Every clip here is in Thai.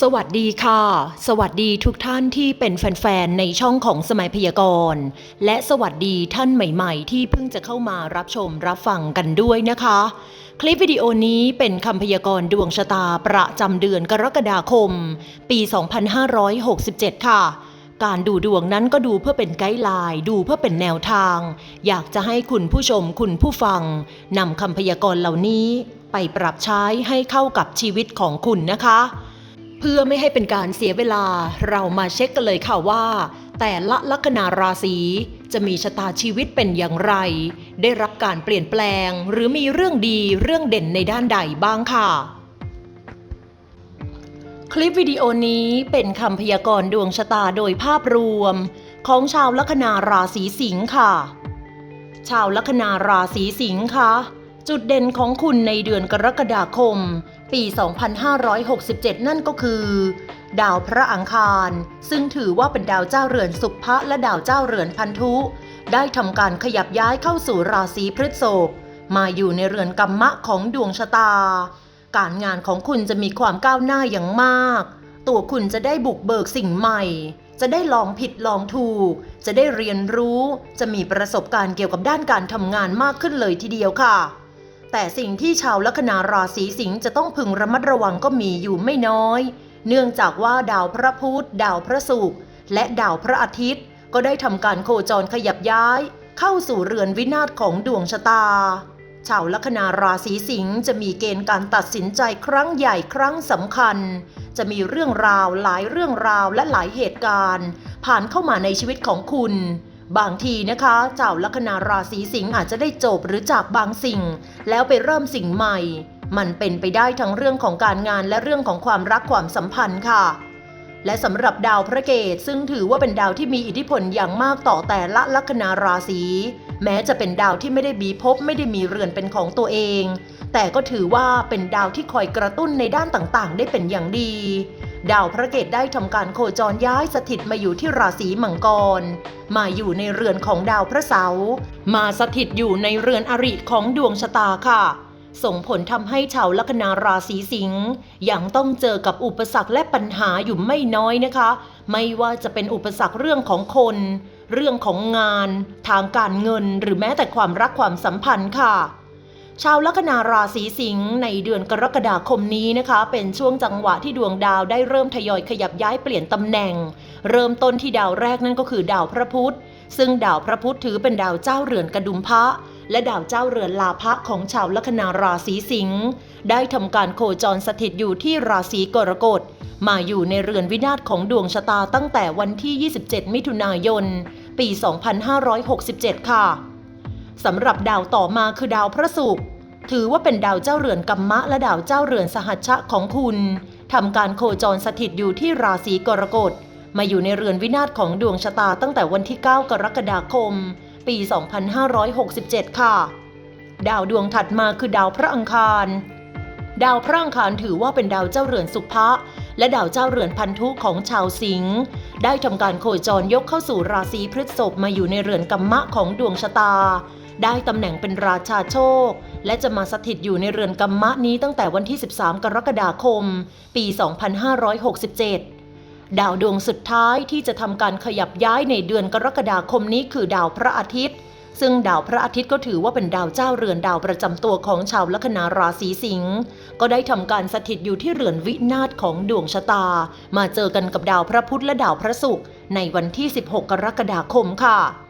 สวัสดีค่ะ สวัสดีทุกท่านที่เป็นแฟนๆ ในช่องของสมัยพยากรณ์ และสวัสดีท่านใหม่ๆ ที่เพิ่งจะเข้ามารับชมรับฟังกันด้วยนะคะ คลิปวิดีโอนี้เป็นคำพยากรณ์ดวงชะตาประจำเดือนกรกฎาคม ปี 2567 ค่ะ การดูดวงนั้นก็ดูเพื่อเป็นไกด์ไลน์ดูเพื่อเป็นแนวทาง อยากจะให้คุณผู้ชมคุณผู้ฟังนำคำพยากรณ์เหล่านี้ ไปปรับใช้ให้เข้ากับชีวิตของคุณนะคะ เพื่อไม่ให้เป็นการเสียเวลา เรามาเช็คกันเลยค่ะว่า แต่ละลัคนาราศีจะมีชะตาชีวิตเป็นอย่างไร ได้รับการเปลี่ยนแปลง หรือมีเรื่องดีเรื่องเด่นในด้านใดบ้างค่ะ คลิปวิดีโอนี้เป็นคำพยากรณ์ดวงชะตาโดยภาพรวม ของชาวลัคนาราศีสิงค์ค่ะ ชาวลัคนาราศีสิงค์ค่ะ จุดเด่นของคุณในเดือนกรกฎาคม ปี 2567 นั่นก็คือ ดาวพระอังคาร ซึ่งถือว่าเป็นดาวเจ้าเรือนสุภะและดาวเจ้าเรือนพันธุ ได้ทำการขยับย้ายเข้าสู่ราศีพฤษภมาอยู่ในเรือนกรรมะของดวงชะตา การงานของคุณจะมีความก้าวหน้าอย่างมาก ตัวคุณจะได้บุกเบิกสิ่งใหม่ จะได้ลองผิดลองถูก จะได้เรียนรู้ จะมีประสบการณ์เกี่ยวกับด้านการทำงานมากขึ้นเลยทีเดียวค่ะ แต่สิ่งที่ชาวลัคนาราศีสิงห์จะต้องพึงระมัดระวังก็มีอยู่ไม่น้อย เนื่องจากว่าดาวพระพุธดาวพระศุกร์และดาวพระอาทิตย์ ก็ได้ทำการโคจรขยับย้าย เข้าสู่เรือนวินาศของดวงชะตา ชาวลัคนาราศีสิงห์จะมีเกณฑ์การตัดสินใจครั้งใหญ่ครั้งสำคัญ จะมีเรื่องราวหลายเรื่องราวและหลายเหตุการณ์ ผ่านเข้ามาในชีวิตของคุณ บางทีนะคะชาลัคนาราศีสิงห์อาจจะได้จบหรือจากบางสิ่ง แล้วไปเริ่มสิ่งใหม่ มันเป็นไปได้ทั้งเรื่องของการงานและเรื่องของความรักความสัมพันธ์ค่ะ และสำหรับดาวพระเกตซึ่งถือว่าเป็นดาวที่มีอิทธิพลอย่างมากต่อแต่ละลัคนาราศีแม้จะเป็นดาวที่ไม่ได้มีภพไม่ได้มีเรือนเป็นของตัวเอง แต่ก็ถือว่าเป็นดาวที่คอยกระตุ้นในด้านต่างๆ ได้เป็นอย่างดี ดาวพระเกตได้ทำการโคจรย้ายสถิตมาอยู่ที่ราศีมังกร มาอยู่ในเรือนของดาวพระเสาร์มาสถิตอยู่ในเรือนอริของดวงชะตาค่ะ ส่งผลทำให้ชาวลัคนาราศีสิงห์ยังต้องเจอกับอุปสรรคและปัญหาอยู่ไม่น้อยนะคะ ไม่ว่าจะเป็นอุปสรรคเรื่องของคน เรื่องของงาน ทางการเงิน หรือแม้แต่ความรักความสัมพันธ์ค่ะ ชาวลัคนาราศีสิงห์ในเดือนกรกฎาคมนี้นะคะ เป็นช่วงจังหวะที่ดวงดาวได้เริ่มทยอยขยับย้ายเปลี่ยนตำแหน่ง เริ่มต้นที่ดาวแรกนั่นก็คือดาวพระพุธ ซึ่งดาวพระพุธถือเป็นดาวเจ้าเรือนกระดุมพระและดาวเจ้าเรือนลาภะของชาวลัคนาราศีสิงห์ได้ทำการโคจรสถิตอยู่ที่ราศีกรกฎมาอยู่ในเรือนวินาศของดวงชะตาตั้งแต่วันที่ 27 มิถุนายน ปี 2567 ค่ะ สำหรับดาวต่อมาคือดาวพระศุกร์ถือว่าเป็นดาวเจ้าเรือนกัมมะและดาวเจ้าเรือนสหัชชะของคุณทำการโคจรสถิตอยู่ที่ราศีกรกฎมาอยู่ในเรือนวินาศของดวงชะตาตั้งแต่วันที่ 9 กรกฎาคม ปี 2567 ค่ะ ดาวดวงถัดมาคือดาวพระอังคาร ดาวพระอังคารถือว่าเป็นดาวเจ้าเรือนสุภะและดาวเจ้าเรือนพันธุของชาวสิงห์ได้ทำการโคจรยกเข้าสู่ราศีพฤษภมาอยู่ในเรือนกัมมะของดวงชะตา ได้ตำแหน่งเป็นราชาโชค และจะมาสถิตอยู่ในเรือนกัมมะนี้ตั้งแต่วันที่ 13 กรกฎาคม ปี 2567 ดาวดวงสุดท้ายที่จะทำการขยับย้ายในเดือนกรกฎาคมนี้คือดาวพระอาทิตย์ ซึ่งดาวพระอาทิตย์ก็ถือว่าเป็นดาวเจ้าเรือนดาวประจำตัวของชาวลัคนาราศีสิงห์ก็ได้ทำการสถิตอยู่ที่เรือนวินาศของดวงชะตา มาเจอกันกับดาวพระพุธและดาวพระศุกร์ในวันที่ 16 กรกฎาคมค่ะ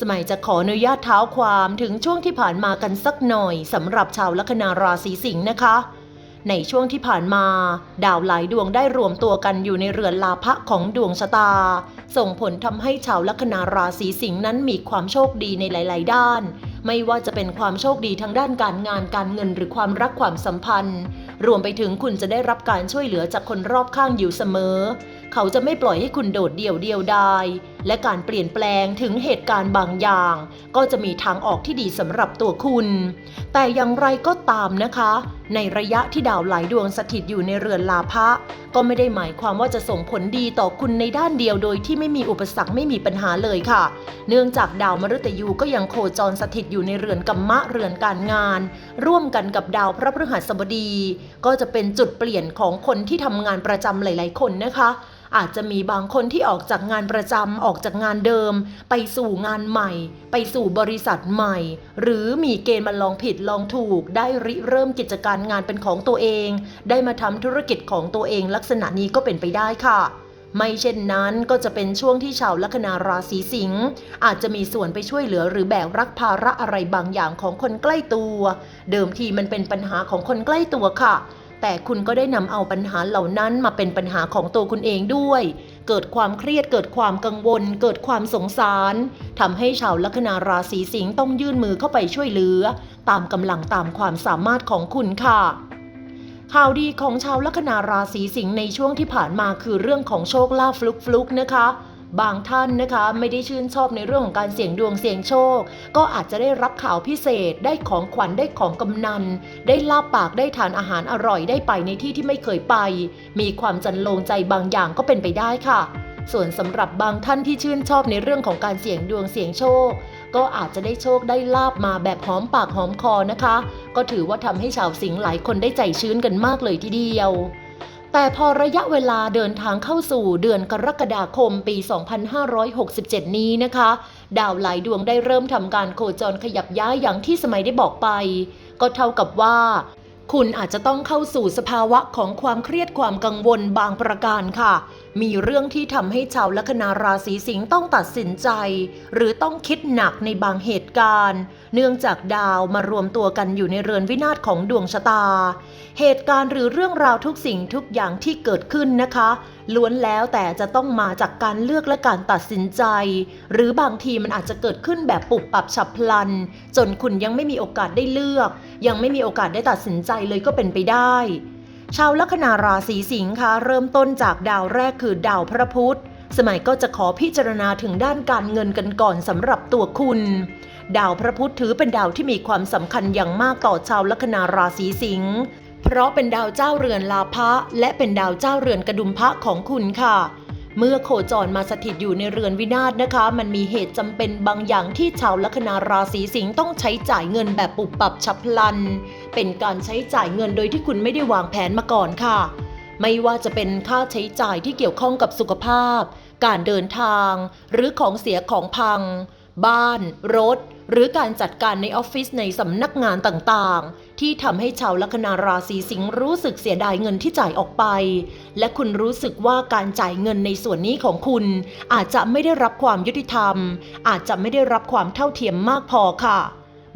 สมัยจะขออนุญาตเท้าความถึงช่วงที่ผ่านมากันสักหน่อยสำหรับชาวลัคนาราศีสิงห์นะคะ ในช่วงที่ผ่านมา ดาวหลายดวงได้รวมตัวกันอยู่ในเรือนลาภะของดวงชะตา ส่งผลทำให้ชาวลัคนาราศีสิงห์นั้นมีความโชคดีในหลาย ๆ ด้าน ไม่ว่าจะเป็นความโชคดีทางด้านการงานการเงินหรือความรักความสัมพันธ์ รวมไปถึงคุณจะได้รับการช่วยเหลือจากคนรอบข้างอยู่เสมอ เขาจะไม่ปล่อยให้คุณโดดเดี่ยวเดียวดาย และการเปลี่ยนแปลงถึงเหตุการณ์บางอย่าง ก็จะมีทางออกที่ดีสำหรับตัวคุณ แต่อย่างไรก็ตามนะคะ ในระยะที่ดาวหลายดวงสถิตอยู่ในเรือนลาภะก็ไม่ได้หมายความว่าจะส่งผลดีต่อคุณในด้านเดียวโดยที่ไม่มีอุปสรรคไม่มีปัญหาเลยค่ะ เนื่องจากดาวมฤตยูก็ยังโคจรสถิตอยู่ในเรือนกัมมะเรือนการงาน ร่วมกันกับดาวพระพฤหัสบดี ก็จะเป็นจุดเปลี่ยนของคนที่ทำงานประจำหลาย ๆ คนนะคะ อาจจะมีบางคนที่ออกจากงานประจำออกจากงานเดิม ไปสู่งานใหม่ ไปสู่บริษัทใหม่ หรือมีเกณฑ์มาลองผิดลองถูก ได้ริเริ่มกิจการงานเป็นของตัวเอง ได้มาทำธุรกิจของตัวเองลักษณะนี้ก็เป็นไปได้ค่ะไม่เช่นนั้นก็จะเป็นช่วงที่ชาวลัคนาราศีสิงห์อาจจะมีส่วนไปช่วยเหลือหรือแบกรับภาระอะไรบางอย่างของคนใกล้ตัว เดิมทีมันเป็นปัญหาของคนใกล้ตัวค่ะ แต่คุณก็ได้นำเอาปัญหาเหล่านั้นมาเป็นปัญหาของตัวคุณเองด้วย เกิดความเครียดเกิดความกังวล เกิดความสงสารทำให้ชาวลัคนาราศีสิงห์ต้องยื่นมือเข้าไปช่วยเหลือ ตามกำลังตามความสามารถของคุณค่ะข่าวดีของชาวลัคนาราศีสิงห์ในช่วงที่ผ่านมาคือเรื่องของโชคลาภฟลุกๆนะคะ บางท่านนะคะไม่ได้ชื่นชอบในเรื่องของการเสี่ยงดวงเสี่ยงโชค ก็อาจจะได้รับข่าวพิเศษ ได้ของขวัญได้ของกำนัน ได้ลาบปากได้ทานอาหารอร่อยได้ไปในที่ที่ไม่เคยไป มีความจันลงใจบางอย่างก็เป็นไปได้ค่ะ ส่วนสำหรับบางท่านที่ชื่นชอบในเรื่องของการเสี่ยงดวงเสี่ยงโชค ก็อาจจะได้โชคได้ลาบมาแบบหอมปากหอมคอนะคะ ก็ถือว่าทำให้ชาวสิงห์หลายคนได้ใจชื้นกันมากเลยทีเดียว แต่พอระยะเวลาเดินทางเข้าสู่เดือนกรกฎาคมปี 2567 นี้นะคะ ดาวหลายดวงได้เริ่มทำการโคจรขยับย้ายอย่างที่สมัยได้บอกไป ก็เท่ากับว่า คุณอาจจะต้องเข้าสู่สภาวะของความเครียดความกังวลบางประการค่ะ มีเรื่องที่ทำให้ชาวลัคนาราศีสิงห์ต้องตัดสินใจ หรือต้องคิดหนักในบางเหตุการณ์ เนื่องจากดาวมารวมตัวกันอยู่ในเรือนวินาศของดวงชะตา เหตุการณ์หรือเรื่องราวทุกสิ่งทุกอย่างที่เกิดขึ้นนะคะ ล้วนแล้วแต่จะต้องมาจากการเลือกและการตัดสินใจ หรือบางทีมันอาจจะเกิดขึ้นแบบปุบปับฉับพลัน จนคุณยังไม่มีโอกาสได้เลือก ยังไม่มีโอกาสได้ตัดสินใจเลยก็เป็นไปได้ ชาวลัคนาราศีสิงค์คะเริ่มต้นจากดาวแรกคือดาวพระพุธ สมัยก็จะขอพิจารณาถึงด้านการเงินกันก่อนสำหรับตัวคุณ ดาวพระพุธถือเป็นดาวที่มีความสำคัญอย่างมากต่อชาวลัคนาราศีสิงห์เพราะเป็นดาวเจ้าเรือนลาภะและเป็นดาวเจ้าเรือนกระดุมพระของคุณค่ะ เมื่อโคจรมาสถิตอยู่ในเรือนวินาศนะคะ มันมีเหตุจำเป็นบางอย่างที่ชาวลัคนาราศีสิงห์ต้องใช้จ่ายเงินแบบปุบปับฉับพลัน เป็นการใช้จ่ายเงินโดยที่คุณไม่ได้วางแผนมาก่อนค่ะ ไม่ว่าจะเป็นค่าใช้จ่ายที่เกี่ยวข้องกับสุขภาพ การเดินทาง หรือของเสียของพัง บ้าน รถ หรือการจัดการในออฟฟิศในสำนักงานต่างๆ ที่ทำให้ชาวลัคนาราศีสิงห์รู้สึกเสียดายเงินที่จ่ายออกไป และคุณรู้สึกว่าการจ่ายเงินในส่วนนี้ของคุณ อาจจะไม่ได้รับความยุติธรรม อาจจะไม่ได้รับความเท่าเทียมมากพอค่ะ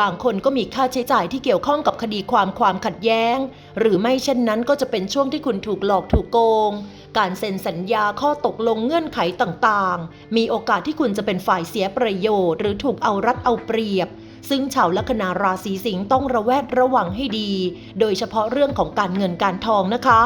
บางคนก็มีค่าใช้จ่ายที่เกี่ยวข้องกับคดีความความขัดแย้ง หรือไม่เช่นนั้นก็จะเป็นช่วงที่คุณถูกหลอกถูกโกง การเซ็นสัญญาข้อตกลงเงื่อนไขต่างๆ มีโอกาสที่คุณจะเป็นฝ่ายเสียประโยชน์ หรือถูกเอารัดเอาเปรียบ ซึ่งชาวลัคนาราศีสิงห์ต้องระแวดระวังให้ดี โดยเฉพาะเรื่องของการเงินการทองนะคะ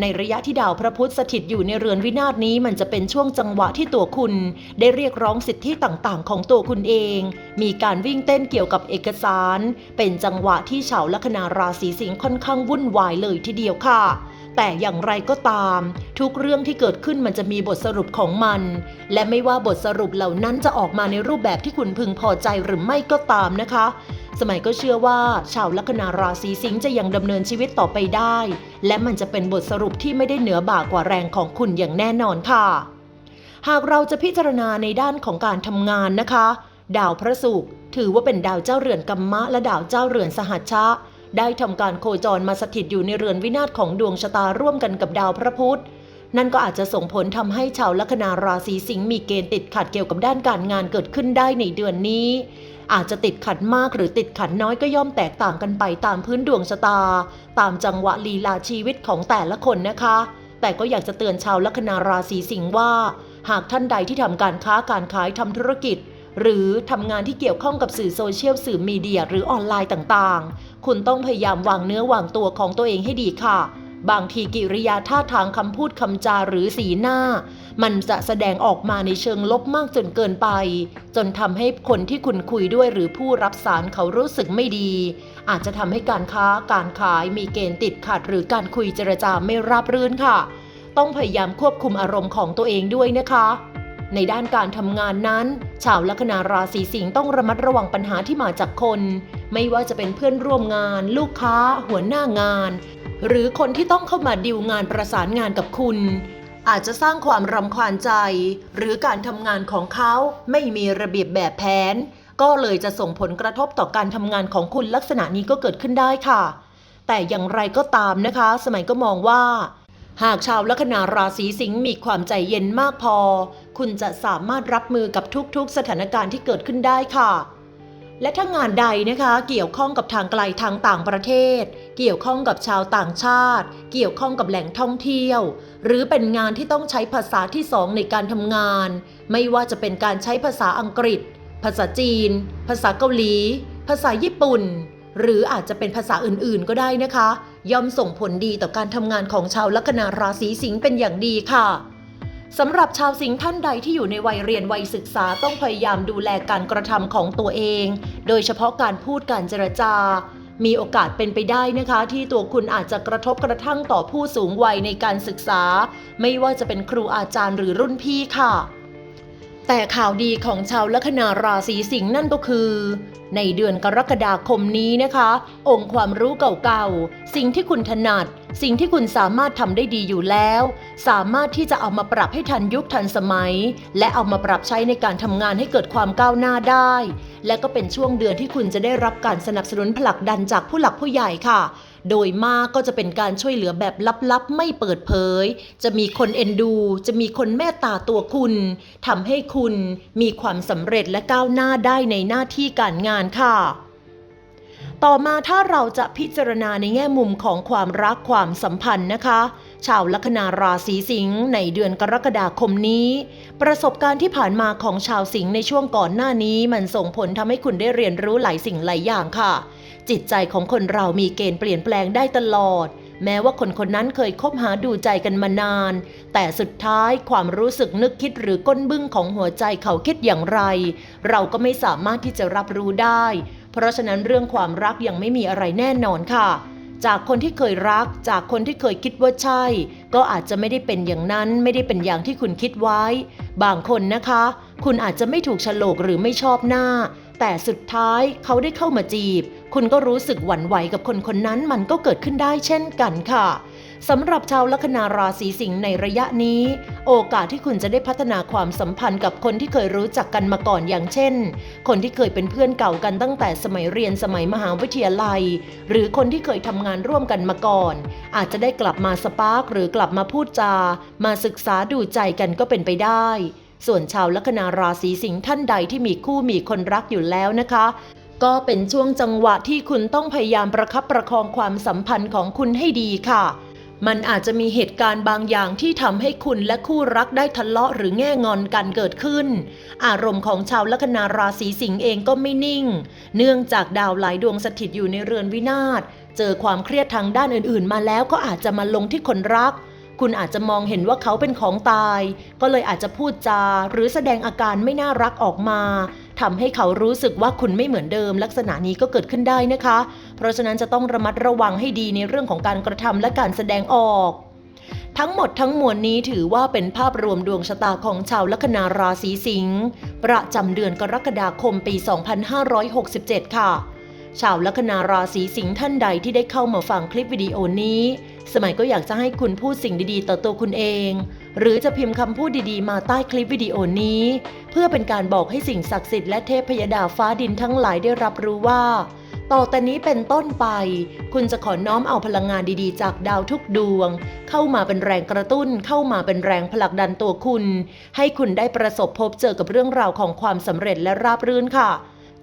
ในระยะที่ดาวพระพุธสถิตอยู่ในเรือนวินาศนี้มันจะเป็นช่วงจังหวะที่ตัวคุณ ได้เรียกร้องสิทธิต่างๆ ของตัวคุณเอง มีการวิ่งเต้นเกี่ยวกับเอกสาร เป็นจังหวะที่ชาวลัคนาราศีสิงห์ค่อนข้างวุ่นวายเลยทีเดียวค่ะแต่อย่างไรก็ตาม ทุกเรื่องที่เกิดขึ้นมันจะมีบทสรุปของมัน และไม่ว่าบทสรุปเหล่านั้นจะออกมาในรูปแบบที่คุณพึงพอใจหรือไม่ก็ตามนะคะ สมัยก็เชื่อว่าชาวลัคนาราศีสิงห์จะยังดำเนินชีวิตต่อไปได้ และมันจะเป็นบทสรุปที่ไม่ได้เหนือบ่ากว่าแรงของคุณอย่างแน่นอนค่ะ หากเราจะพิจารณาในด้านของการทำงานนะคะ ดาวพระศุกร์ถือว่าเป็นดาวเจ้าเรือนกัมมะ และดาวเจ้าเรือนสหัชชะ ได้ทำการโคจรมาสถิตอยู่ในเรือนวินาศของดวงชะตาร่วมกันกับดาวพระพุธนั่นก็อาจจะส่งผลทำให้ชาวลัคนาราศีสิงห์มีเกณฑ์ติดขัดเกี่ยวกับด้านการงานเกิดขึ้นได้ในเดือนนี้ อาจจะติดขัดมากหรือติดขัดน้อยก็ย่อมแตกต่างกันไปตามพื้นดวงชะตา ตามจังหวะลีลาชีวิตของแต่ละคนนะคะ แต่ก็อยากจะเตือนชาวลัคนาราศีสิงห์ว่า หากท่านใดที่ทำการค้าการขายทำธุรกิจ หรือทำงานที่เกี่ยวข้องกับสื่อโซเชียลสื่อมีเดียหรือออนไลน์ต่างๆ คุณต้องพยายามวางเนื้อวางตัวของตัวเองให้ดีค่ะบางทีกิริยาท่าทางคำพูดคำจาหรือสีหน้า มันจะแสดงออกมาในเชิงลบมากจนเกินไป จนทำให้คนที่คุณคุยด้วยหรือผู้รับสารเขารู้สึกไม่ดี อาจจะทำให้การค้าการขายมีเกณฑ์ติดขัด หรือการคุยเจรจาไม่ราบรื่นค่ะ ต้องพยายามควบคุมอารมณ์ของตัวเองด้วยนะคะ ในด้านการทำงานนั้น ชาวลัคนาราศีสิงห์ต้องระมัดระวังปัญหาที่มาจากคน ไม่ว่าจะเป็นเพื่อนร่วมงาน ลูกค้า หัวหน้างานหรือคนที่ต้องเข้ามาดิวงานประสานงานกับคุณ อาจจะสร้างความรำคาญใจ หรือการทำงานของเขาไม่มีระเบียบแบบแผน ก็เลยจะส่งผลกระทบต่อการทำงานของคุณลักษณะนี้ก็เกิดขึ้นได้ค่ะ แต่อย่างไรก็ตามนะคะ สมัยก็มองว่า หากชาวลัคนาราศีสิงห์มีความใจเย็นมากพอ คุณจะสามารถรับมือกับทุกๆ สถานการณ์ที่เกิดขึ้นได้ค่ะและถ้างานใดนะคะเกี่ยวข้องกับทางไกลทางต่างประเทศ เกี่ยวข้องกับชาวต่างชาติ เกี่ยวข้องกับแหล่งท่องเที่ยว หรือเป็นงานที่ต้องใช้ภาษาที่สองในการทำงาน ไม่ว่าจะเป็นการใช้ภาษาอังกฤษ ภาษาจีน ภาษาเกาหลี ภาษาญี่ปุ่น หรืออาจจะเป็นภาษาอื่นๆ ก็ได้นะคะ ย่อมส่งผลดีต่อการทำงานของชาวลัคนาราศีสิงห์เป็นอย่างดีค่ะสำหรับชาวสิงห์ท่านใดที่อยู่ในวัยเรียนวัยศึกษาต้องพยายามดูแลการกระทำของตัวเอง โดยเฉพาะการพูดการเจรจา มีโอกาสเป็นไปได้นะคะ ที่ตัวคุณอาจจะกระทบกระทั่งต่อผู้สูงวัยในการศึกษา ไม่ว่าจะเป็นครูอาจารย์หรือรุ่นพี่ค่ะ แต่ข่าวดีของชาวลัคนาราศีสิงห์นั่นก็คือ ในเดือนกรกฎาคมนี้นะคะ องค์ความรู้เก่าๆ สิ่งที่คุณถนัด สิ่งที่คุณสามารถทำได้ดีอยู่แล้ว สามารถที่จะเอามาปรับให้ทันยุคทันสมัย และเอามาปรับใช้ในการทำงานให้เกิดความก้าวหน้าได้ และก็เป็นช่วงเดือนที่คุณจะได้รับการสนับสนุนผลักดันจากผู้หลักผู้ใหญ่ค่ะ โดยมากก็จะเป็นการช่วยเหลือแบบลับๆ ไม่เปิดเผย จะมีคนเอ็นดู จะมีคนแมตตาตัวคุณทำให้คุณมีความสำเร็จและก้าวหน้าได้ในหน้าที่การงานค่ะ ต่อมาถ้าเราจะพิจารณาในแง่มุมของความรักความสัมพันธ์นะคะ ชาวลัคนาราศีสิงห์ในเดือนกรกฎาคมนี้ ประสบการณ์ที่ผ่านมาของชาวสิงห์ในช่วงก่อนหน้านี้ มันส่งผลทำให้คุณได้เรียนรู้หลายสิ่งหลายอย่างค่ะ จิตใจของคนเรามีเกณฑ์เปลี่ยนแปลงได้ตลอด แม้ว่าคนคนนั้นเคยคบหาดูใจกันมานาน แต่สุดท้ายความรู้สึกนึกคิดหรือก้นบึ้งของหัวใจเขาคิดอย่างไร เราก็ไม่สามารถที่จะรับรู้ได้ เพราะฉะนั้นเรื่องความรักยังไม่มีอะไรแน่นอนค่ะ จากคนที่เคยรัก จากคนที่เคยคิดว่าใช่ ก็อาจจะไม่ได้เป็นอย่างนั้น ไม่ได้เป็นอย่างที่คุณคิดไว้ บางคนนะคะ คุณอาจจะไม่ถูกฉลกหรือไม่ชอบหน้า แต่สุดท้ายเขาได้เข้ามาจีบ คุณก็รู้สึกหวั่นไหวกับคนคนนั้นมันก็เกิดขึ้นได้เช่นกันค่ะ สำหรับชาวลัคนาราศีสิงห์ในระยะนี้ โอกาสที่คุณจะได้พัฒนาความสัมพันธ์กับคนที่เคยรู้จักกันมาก่อนอย่างเช่น คนที่เคยเป็นเพื่อนเก่ากันตั้งแต่สมัยเรียนสมัยมหาวิทยาลัย หรือคนที่เคยทำงานร่วมกันมาก่อน อาจจะได้กลับมาสปาร์กหรือกลับมาพูดจา มาศึกษาดูใจกันก็เป็นไปได้ส่วนชาวลัคนาราศีสิงห์ท่านใดที่มีคู่มีคนรักอยู่แล้วนะคะ ก็เป็นช่วงจังหวะที่คุณต้องพยายามประคับประคองความสัมพันธ์ของคุณให้ดีค่ะ มันอาจจะมีเหตุการณ์บางอย่างที่ทำให้คุณและคู่รักได้ทะเลาะหรือแง่งอนกันเกิดขึ้น อารมณ์ของชาวลัคนาราศีสิงห์เองก็ไม่นิ่ง เนื่องจากดาวหลายดวงสถิตอยู่ในเรือนวินาศ เจอความเครียดทางด้านอื่นๆ มาแล้วก็อาจจะมาลงที่คนรัก คุณอาจจะมองเห็นว่าเขาเป็นของตาย ก็เลยอาจจะพูดจา หรือแสดงอาการไม่น่ารักออกมา ทำให้เขารู้สึกว่าคุณไม่เหมือนเดิม ลักษณะนี้ก็เกิดขึ้นได้นะคะ เพราะฉะนั้นจะต้องระมัดระวังให้ดีในเรื่องของการกระทำและการแสดงออก ทั้งหมดทั้งมวลนี้ถือว่าเป็นภาพรวมดวงชะตาของชาวลัคนาราศีสิงห์ประจำเดือนกรกฎาคมปี 2567 ค่ะ ชาวลัคนาราศีสิงห์ท่านใดที่ได้เข้ามาฟังคลิปวิดีโอนี้ สมัยก็อยากจะให้คุณพูดสิ่งดีๆ ต่อตัวคุณเอง หรือจะพิมพ์คำพูดดีๆ มาใต้คลิปวิดีโอนี้ เพื่อเป็นการบอกให้สิ่งศักดิ์สิทธิ์และเทพพยดาฟ้าดินทั้งหลายได้รับรู้ว่า ต่อแต่นี้เป็นต้นไป คุณจะขอน้อมเอาพลังงานดีๆ จากดาวทุกดวง เข้ามาเป็นแรงกระตุ้น เข้ามาเป็นแรงผลักดันตัวคุณ ให้คุณได้ประสบพบเจอกับเรื่องราวของความสำเร็จและราบรื่นค่ะ